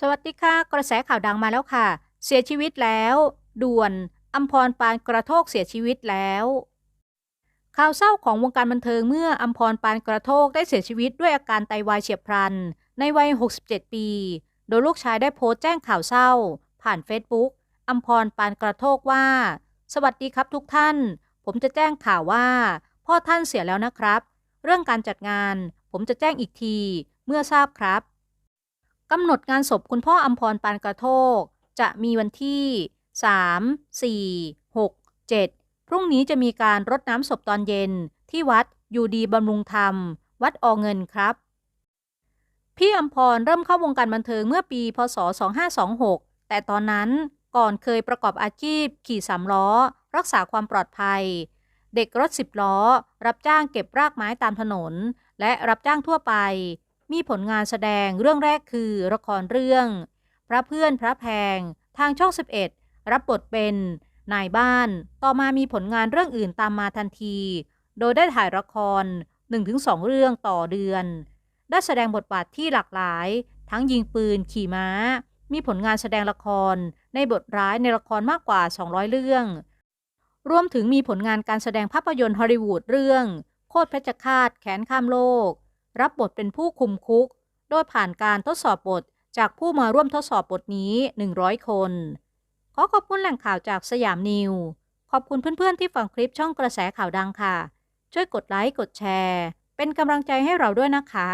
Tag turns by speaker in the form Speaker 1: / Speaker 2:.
Speaker 1: สวัสดีค่ะ กระแสข่าวดังมาแล้วค่ะ เสียชีวิตแล้ว ด่วนอัมพรปานกระโทกเสียชีวิตแล้ว ข่าวเศร้าของวงการบันเทิงเมื่ออัมพรปานกระโทกได้เสียชีวิตด้วยอาการไตวายเฉียบพลัน ในวัย 67 ปี โดยลูกชายได้โพสต์แจ้งข่าวเศร้า ผ่านเฟซบุ๊กอัมพรปานกระโทกว่า สวัสดีครับทุกท่าน ผมจะแจ้งข่าวว่า พ่อท่านเสียแล้วนะครับ เรื่องการจัดงาน ผมจะแจ้งอีกที เมื่อทราบครับ กำหนดงานศพคุณพ่ออัมพรปานกระโทก จะมีวันที่ 3 4 6 7 พรุ่งนี้จะมีการรดน้ำศพตอนเย็น ที่วัดอยู่ดีบำรุงธรรม วัดอเงินครับ พี่อัมพรเริ่มเข้าวงการบันเทิงเมื่อปี พศ 2526 แต่ตอนนั้นก่อนเคยประกอบอาชีพ ขี่สามล้อ รักษาความปลอดภัย เด็กรถสิบล้อ รับจ้างเก็บรากไม้ตามถนน และรับจ้างทั่วไป มีผลงานแสดงเรื่องแรกคือละครเรื่อง พระเพื่อนพระแพง ทางช่อง 11 รับบทเป็นนายบ้าน ต่อมามีผลงานเรื่องอื่นตามมาทันที โดยได้ถ่ายละคร 1-2 เรื่องต่อเดือน ได้แสดงบทบาทที่หลากหลาย ทั้งยิงปืนขี่ม้า มีผลงานแสดงละคร ในบทร้ายในละครมากกว่า 200 เรื่อง รวมถึงมีผลงานการแสดงภาพยนตร์ฮอลลีวูดเรื่อง โคตรเพชฌฆาตแขนข้ามโลก รับบทเป็นผู้คุมคุก โดยผ่านการทดสอบบทจากผู้มาร่วมทดสอบบทนี้ 100 คน ขอขอบคุณแหล่งข่าวจากสยามนิว ขอบคุณเพื่อนๆที่ฟังคลิปช่องกระแสข่าวดังค่ะ ช่วยกดไลค์ กดแชร์ เป็นกำลังใจให้เราด้วยนะคะ